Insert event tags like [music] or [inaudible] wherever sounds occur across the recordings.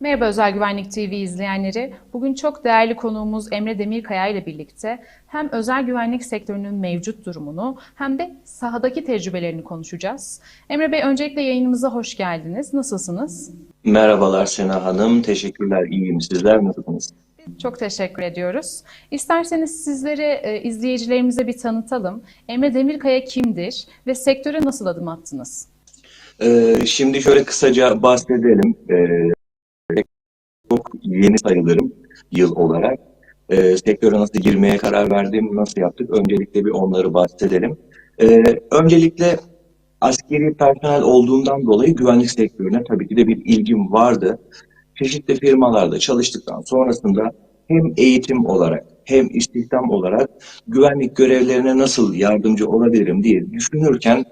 Merhaba Özel Güvenlik TV izleyenleri. Bugün çok değerli konuğumuz Emre Demirkaya ile birlikte hem özel güvenlik sektörünün mevcut durumunu hem de sahadaki tecrübelerini konuşacağız. Emre Bey öncelikle yayınımıza hoş geldiniz. Nasılsınız? Merhabalar Sena Hanım. Teşekkürler. İyiyim. Sizler nasılsınız? Çok teşekkür ediyoruz. İsterseniz sizleri e, izleyicilerimize bir tanıtalım. Emre Demirkaya kimdir ve sektöre nasıl adım attınız? Ee, şimdi şöyle kısaca bahsedelim. Ee, yeni sayılırım yıl olarak. Ee, sektöre nasıl girmeye karar verdim, nasıl yaptık? Öncelikle bir onları bahsedelim. Ee, öncelikle askeri personel olduğundan dolayı güvenlik sektörüne tabii ki de bir ilgim vardı. Çeşitli firmalarda çalıştıktan sonrasında hem eğitim olarak hem istihdam olarak güvenlik görevlerine nasıl yardımcı olabilirim diye düşünürken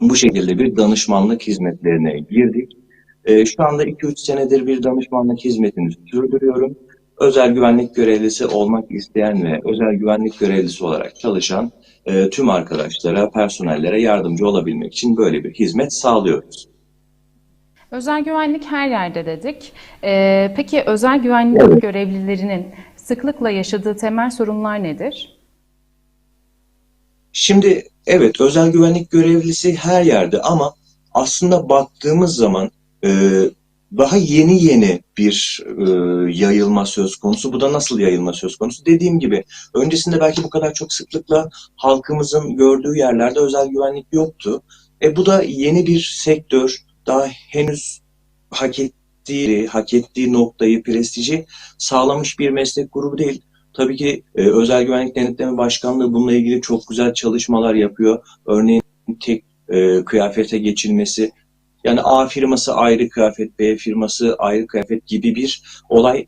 bu şekilde bir danışmanlık hizmetlerine girdik. Ee, şu anda 2-3 senedir bir danışmanlık hizmetini sürdürüyorum. Özel güvenlik görevlisi olmak isteyen ve özel güvenlik görevlisi olarak çalışan e, tüm arkadaşlara, personellere yardımcı olabilmek için böyle bir hizmet sağlıyoruz. Özel güvenlik her yerde dedik. Ee, peki özel güvenlik Evet. görevlilerinin sıklıkla yaşadığı temel sorunlar nedir? Şimdi evet özel güvenlik görevlisi her yerde ama aslında baktığımız zaman daha yeni yeni bir e, yayılma söz konusu. Bu da nasıl yayılma söz konusu? Dediğim gibi öncesinde belki bu kadar çok sıklıkla halkımızın gördüğü yerlerde özel güvenlik yoktu. E, bu da yeni bir sektör. Daha henüz hak ettiği, hak ettiği noktayı, prestiji sağlamış bir meslek grubu değil. Tabii ki e, Özel Güvenlik Denetleme Başkanlığı bununla ilgili çok güzel çalışmalar yapıyor. Örneğin tek e, kıyafete geçilmesi, yani A firması ayrı kıyafet, B firması ayrı kıyafet gibi bir olay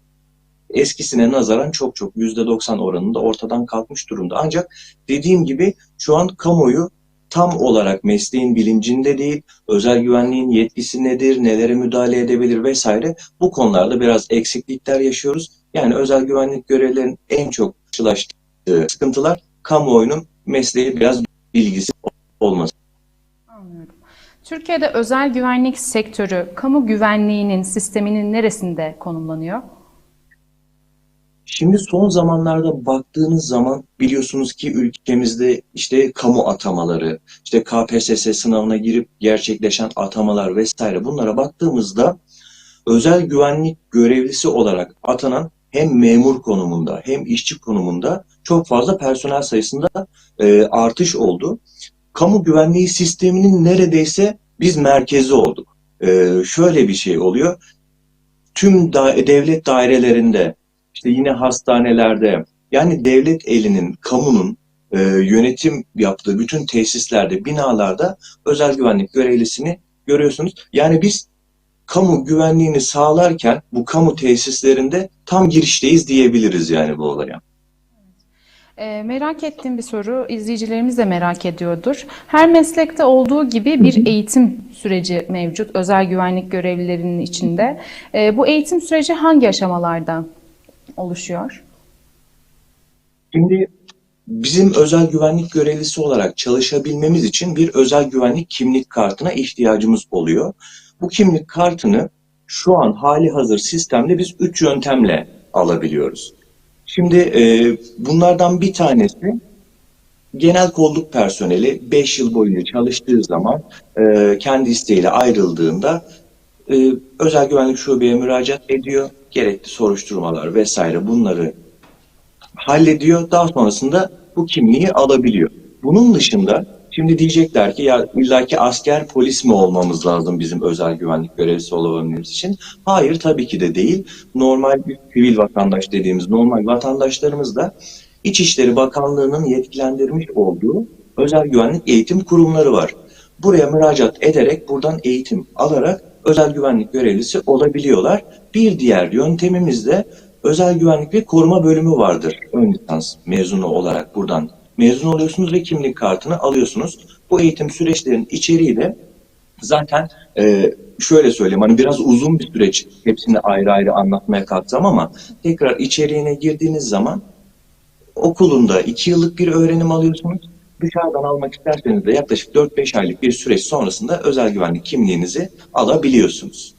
eskisine nazaran çok çok %90 oranında ortadan kalkmış durumda. Ancak dediğim gibi şu an kamuoyu tam olarak mesleğin bilincinde değil, özel güvenliğin yetkisi nedir, nelere müdahale edebilir vesaire bu konularda biraz eksiklikler yaşıyoruz. Yani özel güvenlik görevlerinin en çok karşılaştığı sıkıntılar kamuoyunun mesleği biraz bilgisi olması. Türkiye'de özel güvenlik sektörü kamu güvenliğinin sisteminin neresinde konumlanıyor? Şimdi son zamanlarda baktığınız zaman biliyorsunuz ki ülkemizde işte kamu atamaları, işte KPSS sınavına girip gerçekleşen atamalar vesaire bunlara baktığımızda özel güvenlik görevlisi olarak atanan hem memur konumunda hem işçi konumunda çok fazla personel sayısında e, artış oldu. Kamu güvenliği sisteminin neredeyse biz merkezi olduk. E, şöyle bir şey oluyor. Tüm da- devlet dairelerinde işte yine hastanelerde yani devlet elinin, kamunun e, yönetim yaptığı bütün tesislerde, binalarda özel güvenlik görevlisini görüyorsunuz. Yani biz kamu güvenliğini sağlarken bu kamu tesislerinde tam girişteyiz diyebiliriz yani bu olaya. Ee, merak ettiğim bir soru, izleyicilerimiz de merak ediyordur. Her meslekte olduğu gibi bir eğitim süreci mevcut özel güvenlik görevlilerinin içinde. Ee, bu eğitim süreci hangi aşamalarda oluşuyor? Şimdi bizim özel güvenlik görevlisi olarak çalışabilmemiz için bir özel güvenlik kimlik kartına ihtiyacımız oluyor. Bu kimlik kartını şu an hali hazır sistemde biz üç yöntemle alabiliyoruz. Şimdi e, bunlardan bir tanesi genel kolluk personeli 5 yıl boyunca çalıştığı zaman e, kendi isteğiyle ayrıldığında e, özel güvenlik şubeye müracaat ediyor. Gerekli soruşturmalar vesaire bunları hallediyor. Daha sonrasında bu kimliği alabiliyor. Bunun dışında şimdi diyecekler ki ya illaki asker polis mi olmamız lazım bizim özel güvenlik görevlisi olabilmemiz için? Hayır tabii ki de değil. Normal bir sivil vatandaş dediğimiz normal vatandaşlarımız da İçişleri Bakanlığı'nın yetkilendirmiş olduğu özel güvenlik eğitim kurumları var. Buraya müracaat ederek buradan eğitim alarak özel güvenlik görevlisi olabiliyorlar. Bir diğer yöntemimiz de özel güvenlik ve koruma bölümü vardır. Ön lisans mezunu olarak buradan mezun oluyorsunuz ve kimlik kartını alıyorsunuz. Bu eğitim süreçlerinin içeriği de zaten e, şöyle söyleyeyim hani biraz uzun bir süreç hepsini ayrı ayrı anlatmaya kalksam ama tekrar içeriğine girdiğiniz zaman okulunda iki yıllık bir öğrenim alıyorsunuz. Dışarıdan almak isterseniz de yaklaşık 4-5 aylık bir süreç sonrasında özel güvenlik kimliğinizi alabiliyorsunuz.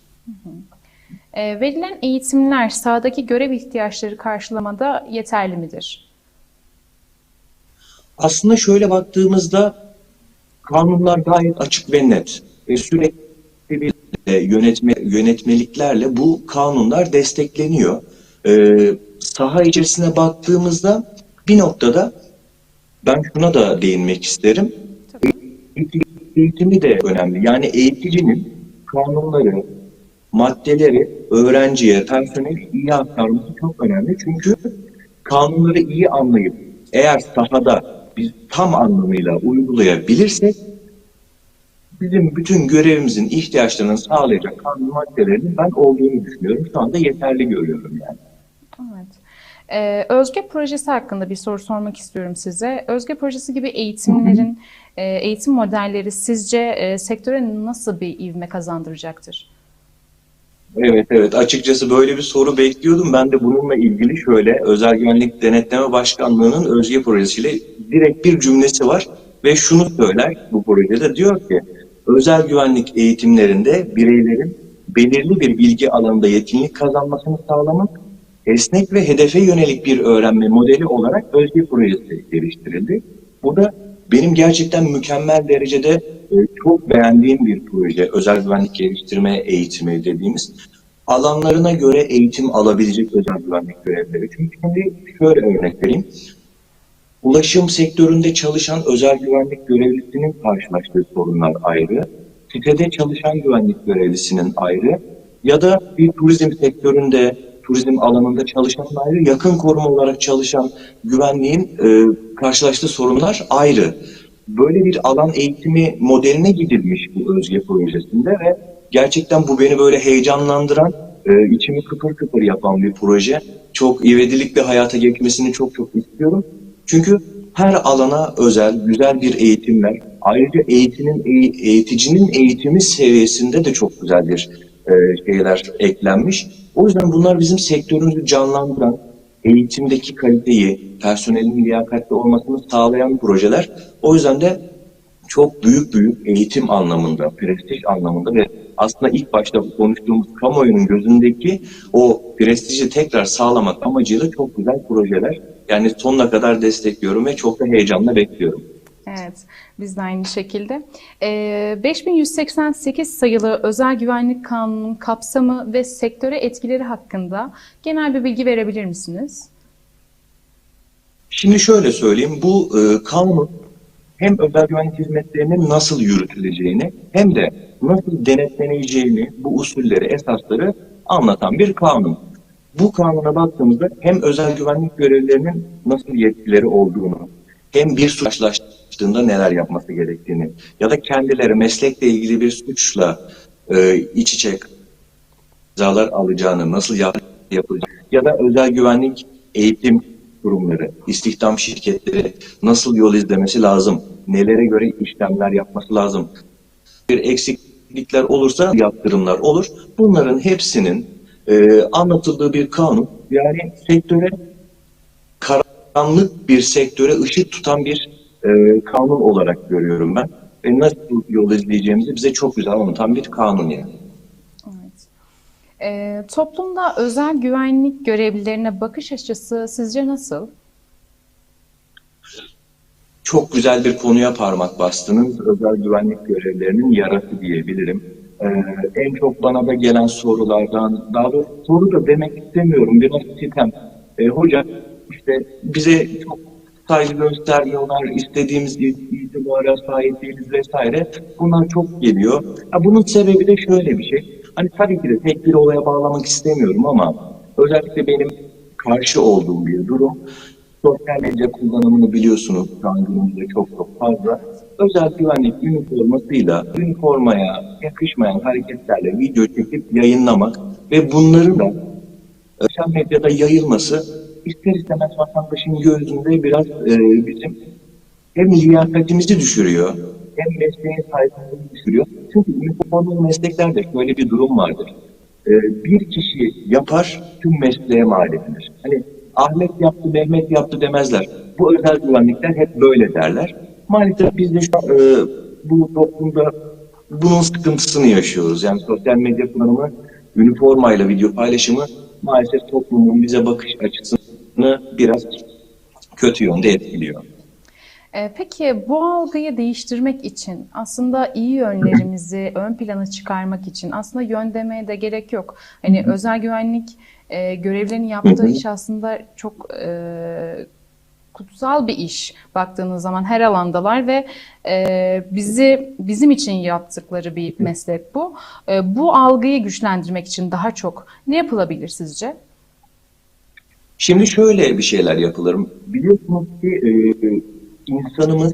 E, verilen eğitimler sahadaki görev ihtiyaçları karşılamada yeterli midir? Aslında şöyle baktığımızda kanunlar gayet açık ve net ve sürekli bir e, yönetme, yönetmeliklerle bu kanunlar destekleniyor. Ee, saha içerisine baktığımızda bir noktada ben şuna da değinmek isterim. Eğitim- Eğitimi de önemli. Yani eğiticinin kanunları, maddeleri öğrenciye, personel iyi aktarması çok önemli. Çünkü kanunları iyi anlayıp eğer sahada biz tam anlamıyla uygulayabilirsek bizim bütün görevimizin ihtiyaçlarını sağlayacak kanun maddelerinin ben olduğunu düşünüyorum. Şu anda yeterli görüyorum yani. Evet. Ee, Özge projesi hakkında bir soru sormak istiyorum size. Özge projesi gibi eğitimlerin, e, eğitim modelleri sizce e, sektöre nasıl bir ivme kazandıracaktır? Evet evet açıkçası böyle bir soru bekliyordum. Ben de bununla ilgili şöyle Özel Güvenlik Denetleme Başkanlığı'nın Özge projesiyle direkt bir cümlesi var ve şunu söyler bu projede diyor ki özel güvenlik eğitimlerinde bireylerin belirli bir bilgi alanında yetkinlik kazanmasını sağlamak esnek ve hedefe yönelik bir öğrenme modeli olarak Özge projesi geliştirildi. Bu da benim gerçekten mükemmel derecede e, çok beğendiğim bir proje. Özel güvenlik geliştirme eğitimi dediğimiz. Alanlarına göre eğitim alabilecek özel güvenlik görevlileri. Çünkü şimdi şöyle örnek vereyim. Ulaşım sektöründe çalışan özel güvenlik görevlisinin karşılaştığı sorunlar ayrı. Sitede çalışan güvenlik görevlisinin ayrı. Ya da bir turizm sektöründe, turizm alanında çalışan ayrı, yakın koruma olarak çalışan güvenliğin e, karşılaştığı sorunlar ayrı. Böyle bir alan eğitimi modeline gidilmiş bu Özge projesinde ve gerçekten bu beni böyle heyecanlandıran, e, içimi kıpır kıpır yapan bir proje. Çok ivedilikle hayata geçmesini çok çok istiyorum. Çünkü her alana özel, güzel bir eğitimler. Ayrıca eğitimin, eğ- eğiticinin eğitimi seviyesinde de çok güzel bir e, şeyler eklenmiş. O yüzden bunlar bizim sektörümüzü canlandıran, eğitimdeki kaliteyi, personelin liyakatli olmasını sağlayan projeler. O yüzden de çok büyük büyük eğitim anlamında, prestij anlamında ve aslında ilk başta konuştuğumuz kamuoyunun gözündeki o prestiji tekrar sağlamak amacıyla çok güzel projeler. Yani sonuna kadar destekliyorum ve çok da heyecanla bekliyorum. Evet, biz de aynı şekilde. Ee, 5188 sayılı Özel Güvenlik Kanunu'nun kapsamı ve sektöre etkileri hakkında genel bir bilgi verebilir misiniz? Şimdi şöyle söyleyeyim, bu e, kanun hem özel güvenlik hizmetlerinin nasıl yürütüleceğini hem de nasıl denetleneceğini, bu usulleri, esasları anlatan bir kanun. Bu kanuna baktığımızda hem özel güvenlik görevlilerinin nasıl yetkileri olduğunu, hem bir suç karşılaştığında neler yapması gerektiğini ya da kendileri meslekle ilgili bir suçla e, iç içe cezalar alacağını, nasıl yap- yapılacağını ya da özel güvenlik eğitim kurumları, istihdam şirketleri nasıl yol izlemesi lazım, nelere göre işlemler yapması lazım. Bir eksiklikler olursa yaptırımlar olur. Bunların hepsinin e, anlatıldığı bir kanun. Yani sektöre karanlık bir sektöre ışık tutan bir e, kanun olarak görüyorum ben. Ve nasıl yol izleyeceğimizi bize çok güzel anlatan bir kanun yani. Ee, toplumda özel güvenlik görevlilerine bakış açısı sizce nasıl? Çok güzel bir konuya parmak bastınız. Özel güvenlik görevlerinin yarası diyebilirim. Ee, en çok bana da gelen sorulardan, daha doğrusu soru da demek istemiyorum, biraz sitem. Ee, hocam işte bize çok saygı göstermiyorlar, istediğimiz itibara sahip değiliz vesaire. Bunlar çok geliyor. Ha, bunun sebebi de şöyle bir şey. Hani tabii ki de tek bir olaya bağlamak istemiyorum ama özellikle benim karşı olduğum bir durum. Sosyal medya kullanımını biliyorsunuz şu an günümüzde çok çok fazla. Özel güvenlik üniformasıyla üniformaya yakışmayan hareketlerle video çekip yayınlamak ve bunları da sosyal medyada yayılması ister istemez vatandaşın gözünde biraz e, bizim hem liyakatimizi düşürüyor hem mesleğin saygınlığını düşürüyor. Çünkü üniformalı mesleklerde şöyle bir durum vardır. E, bir kişi yapar tüm mesleğe mal edilir. Hani Ahmet yaptı, Mehmet yaptı demezler. Bu özel güvenlikler hep böyle derler. Maalesef biz de şu an, e, bu toplumda bunun sıkıntısını yaşıyoruz. Yani sosyal medya kullanımı, üniformayla video paylaşımı maalesef toplumun bize bakış açısını biraz kötü yönde etkiliyor. Ee, Peki bu algıyı değiştirmek için aslında iyi yönlerimizi ön plana çıkarmak için aslında yön demeye de gerek yok. Hani özel güvenlik e, görevlerinin yaptığı iş aslında çok e, kutsal bir iş baktığınız zaman her alandalar ve e, bizi bizim için yaptıkları bir meslek bu. E, bu algıyı güçlendirmek için daha çok ne yapılabilir sizce? Şimdi şöyle bir şeyler yapılır. Biliyorsunuz ki e, insanımız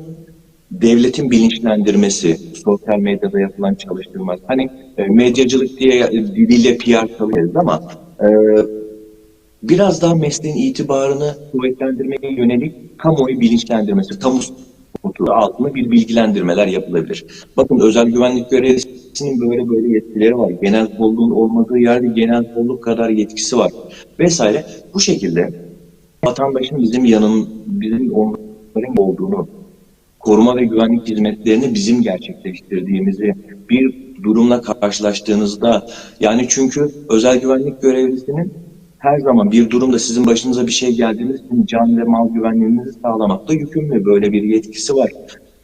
devletin bilinçlendirmesi, sosyal medyada yapılan çalıştırmalar. Hani e, medyacılık diye e, diliyle PR çalıyoruz ama e, biraz daha mesleğin itibarını kuvvetlendirmeye yönelik kamuoyu bilinçlendirmesi, kamu spotu altında bir bilgilendirmeler yapılabilir. Bakın özel güvenlik görevlisinin böyle böyle yetkileri var. Genel kolluğun olmadığı yerde genel kolluk kadar yetkisi var vesaire. Bu şekilde vatandaşın bizim yanın bizim onların olduğunu koruma ve güvenlik hizmetlerini bizim gerçekleştirdiğimizi bir durumla karşılaştığınızda yani çünkü özel güvenlik görevlisinin her zaman bir durumda sizin başınıza bir şey geldiğinde sizin can ve mal güvenliğinizi sağlamakla yükümlü böyle bir yetkisi var.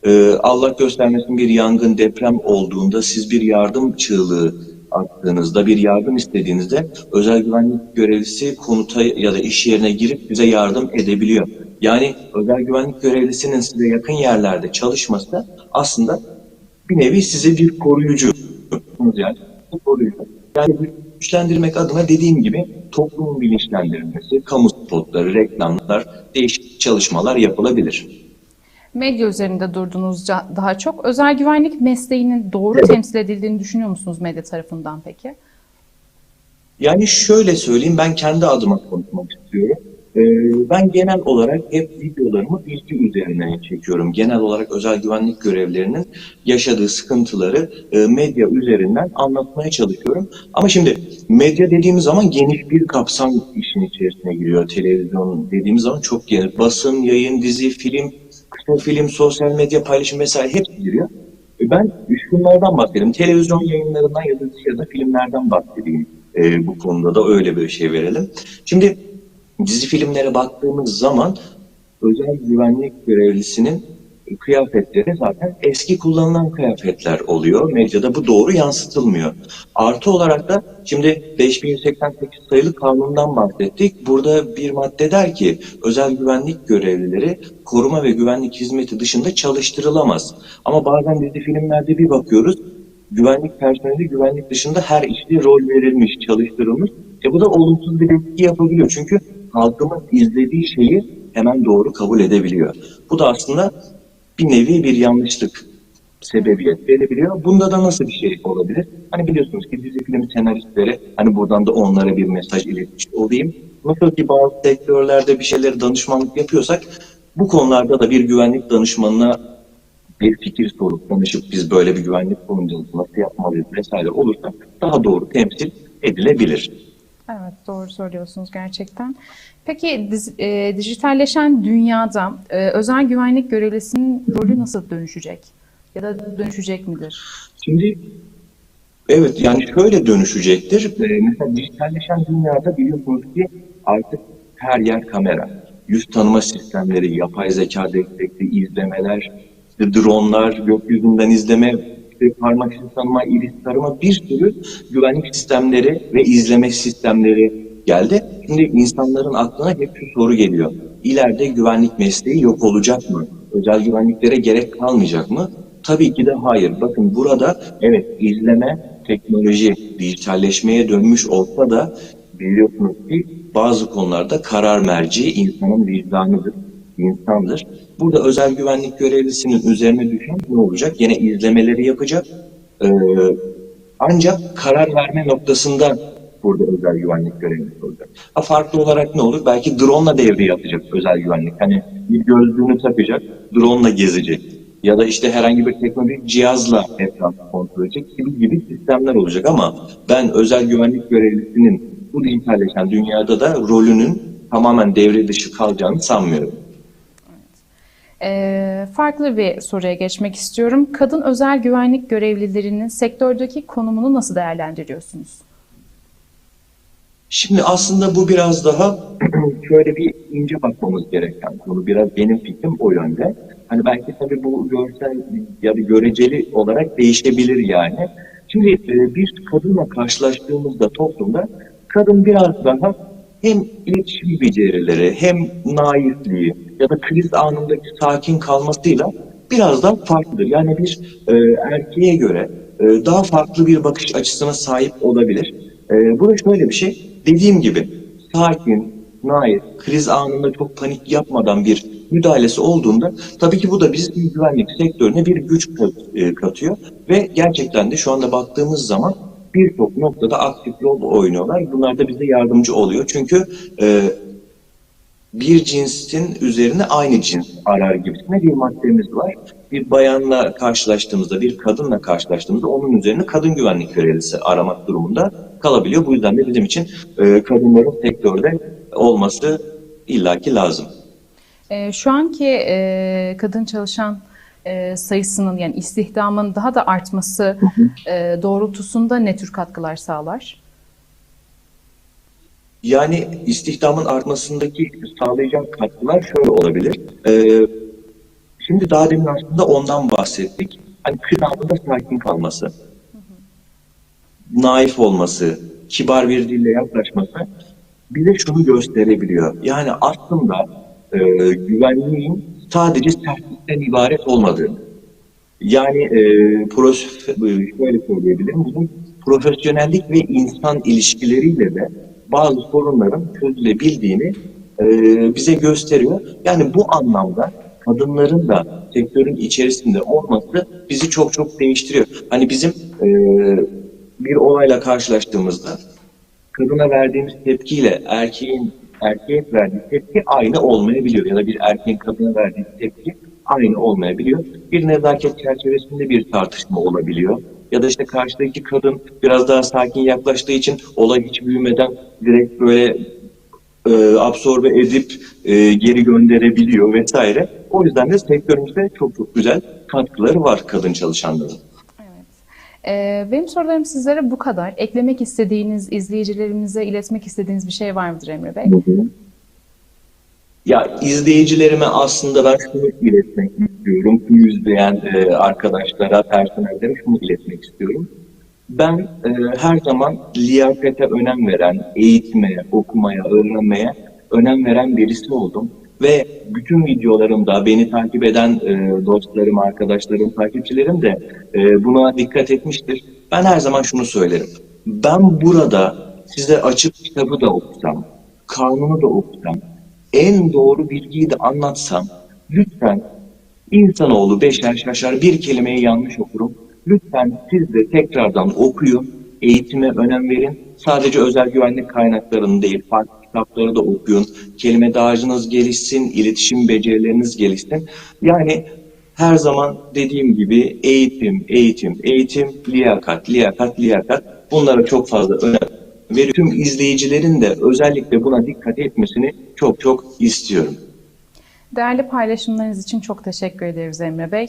Ee, Allah göstermesin bir yangın deprem olduğunda siz bir yardım çığlığı attığınızda bir yardım istediğinizde özel güvenlik görevlisi konuta ya da iş yerine girip size yardım edebiliyor. Yani özel güvenlik görevlisinin size yakın yerlerde çalışması aslında bir nevi size bir koruyucu. Yani bir koruyucu. Yani güçlendirmek adına dediğim gibi toplumun bilinçlendirilmesi, kamu spotları, reklamlar, değişik çalışmalar yapılabilir. Medya üzerinde durduğunuzca daha çok özel güvenlik mesleğinin doğru temsil edildiğini düşünüyor musunuz medya tarafından peki? Yani şöyle söyleyeyim, ben kendi adıma konuşmak ben genel olarak hep videolarımı bilgi üzerine çekiyorum. Genel olarak özel güvenlik görevlerinin yaşadığı sıkıntıları e, medya üzerinden anlatmaya çalışıyorum. Ama şimdi medya dediğimiz zaman geniş bir kapsam işin içerisine giriyor. Televizyon dediğimiz zaman çok geniş. Basın, yayın, dizi, film, kısa film, sosyal medya paylaşım vesaire hepsi giriyor. E, Ben şunlardan bahsedeyim. Televizyon yayınlarından ya da dışarıda filmlerden bahsedeyim. E, bu konuda da öyle bir şey verelim. Şimdi dizi filmlere baktığımız zaman özel güvenlik görevlisinin kıyafetleri zaten eski kullanılan kıyafetler oluyor. Medyada bu doğru yansıtılmıyor. Artı olarak da şimdi 5188 sayılı kanundan bahsettik. Burada bir madde der ki özel güvenlik görevlileri koruma ve güvenlik hizmeti dışında çalıştırılamaz. Ama bazen dizi filmlerde bir bakıyoruz güvenlik personeli güvenlik dışında her işte rol verilmiş, çalıştırılmış. E bu da olumsuz bir etki yapabiliyor. Çünkü halkımız izlediği şeyi hemen doğru kabul edebiliyor. Bu da aslında bir nevi bir yanlışlık sebebiyet verebiliyor. Bunda da nasıl bir şey olabilir? Hani biliyorsunuz ki dizi film senaristleri, hani buradan da onlara bir mesaj iletmiş olayım. Nasıl ki bazı sektörlerde bir şeyleri danışmanlık yapıyorsak, bu konularda da bir güvenlik danışmanına bir fikir sorup danışıp biz böyle bir güvenlik kullanacağız, nasıl yapmalıyız vesaire olursa daha doğru temsil edilebilir. Evet, doğru söylüyorsunuz gerçekten. Peki e, dijitalleşen dünyada e, özel güvenlik görevlisinin rolü nasıl dönüşecek? Ya da dönüşecek midir? Şimdi evet yani şöyle dönüşecektir. Ee, mesela dijitalleşen dünyada biliyorsunuz ki artık her yer kamera. Yüz tanıma sistemleri, yapay zeka destekli izlemeler, işte dronlar, gökyüzünden izleme, işte parmak izi tanıma, iris tarama bir sürü güvenlik sistemleri ve izleme sistemleri geldi. Şimdi insanların aklına hep şu soru geliyor. İleride güvenlik mesleği yok olacak mı? Özel güvenliklere gerek kalmayacak mı? Tabii ki de hayır. Bakın burada evet izleme teknoloji dijitalleşmeye dönmüş olsa da biliyorsunuz ki bazı konularda karar merci insanın vicdanıdır, insandır. Burada özel güvenlik görevlisinin üzerine düşen ne olacak? Yine izlemeleri yapacak. Ee, ancak karar verme noktasında burada özel güvenlik görevlisi olacak. Ha, farklı olarak ne olur? Belki drone devre yapacak özel güvenlik. Hani bir gözlüğünü takacak, drone gezecek. Ya da işte herhangi bir teknolojik cihazla etrafı kontrol edecek gibi gibi sistemler olacak ama ben özel güvenlik görevlisinin bu dijitalleşen dünyada da rolünün tamamen devre dışı kalacağını sanmıyorum. Ee, farklı bir soruya geçmek istiyorum. Kadın özel güvenlik görevlilerinin sektördeki konumunu nasıl değerlendiriyorsunuz? Şimdi aslında bu biraz daha [clears throat] şöyle bir ince bakmamız gereken konu. Biraz benim fikrim o yönde. Hani belki tabii bu görsel ya da göreceli olarak değişebilir yani. Şimdi e, bir kadınla karşılaştığımızda toplumda kadın biraz daha hem iletişim becerileri hem naifliği ya da kriz anındaki sakin kalmasıyla biraz daha farklıdır. Yani bir e, erkeğe göre e, daha farklı bir bakış açısına sahip olabilir. E, bu da şöyle bir şey. Dediğim gibi sakin, naif, kriz anında çok panik yapmadan bir müdahalesi olduğunda tabii ki bu da bizim güvenlik sektörüne bir güç e, katıyor ve gerçekten de şu anda baktığımız zaman birçok noktada aktif rol oynuyorlar. Bunlar da bize yardımcı oluyor. Çünkü e, bir cinsin üzerine aynı cins arar gibisine bir maddemiz var. Bir bayanla karşılaştığımızda, bir kadınla karşılaştığımızda onun üzerine kadın güvenlik görevlisi aramak durumunda kalabiliyor. Bu yüzden de bizim için e, kadınların sektörde olması illaki lazım. Ee, şu anki e, kadın çalışan e, sayısının yani istihdamın daha da artması e, doğrultusunda ne tür katkılar sağlar? Yani istihdamın artmasındaki sağlayacak katkılar şöyle olabilir. Ee, şimdi daha demin aslında ondan bahsettik. Hani anında sakin kalması, naif olması, kibar bir dille yaklaşması bize şunu gösterebiliyor. Yani aslında e, güvenliğin sadece sertlikten ibaret olmadığını. Yani e, pros, e, şöyle söyleyebilirim, bizim profesyonellik ve insan ilişkileriyle de bazı sorunların çözülebildiğini e, bize gösteriyor. Yani bu anlamda kadınların da sektörün içerisinde olması bizi çok çok değiştiriyor. Hani bizim e, bir olayla karşılaştığımızda kadına verdiğimiz tepkiyle erkeğin erkeğe verdiği tepki aynı olmayabiliyor ya da bir erkeğin kadına verdiği tepki aynı olmayabiliyor. Bir nezaket çerçevesinde bir tartışma olabiliyor. Ya da işte karşıdaki kadın biraz daha sakin yaklaştığı için olay hiç büyümeden direkt böyle e, absorbe edip e, geri gönderebiliyor vesaire. O yüzden de sektörümüzde çok çok güzel katkıları var kadın çalışanların. Ee, benim sorularım sizlere bu kadar. Eklemek istediğiniz, izleyicilerimize iletmek istediğiniz bir şey var mıdır Emre Bey? Ya izleyicilerime aslında ben şunu iletmek istiyorum. Bu izleyen e, arkadaşlara, personellere şunu iletmek istiyorum. Ben e, her zaman liyakate önem veren, eğitmeye, okumaya, öğrenmeye önem veren birisi oldum. Ve bütün videolarımda beni takip eden e, dostlarım, arkadaşlarım, takipçilerim de e, buna dikkat etmiştir. Ben her zaman şunu söylerim. Ben burada size açıp kitabı da okusam, kanunu da okusam, en doğru bilgiyi de anlatsam, lütfen insanoğlu beşer şaşar bir kelimeyi yanlış okurum. Lütfen siz de tekrardan okuyun, eğitime önem verin. Sadece özel güvenlik kaynaklarını değil, farklı kitapları da okuyun. Kelime dağarcığınız gelişsin, iletişim becerileriniz gelişsin. Yani her zaman dediğim gibi eğitim, eğitim, eğitim, liyakat, liyakat, liyakat. Bunlara çok fazla önem ve tüm izleyicilerin de özellikle buna dikkat etmesini çok çok istiyorum. Değerli paylaşımlarınız için çok teşekkür ederiz Emre Bey.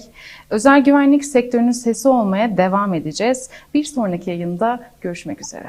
Özel güvenlik sektörünün sesi olmaya devam edeceğiz. Bir sonraki yayında görüşmek üzere.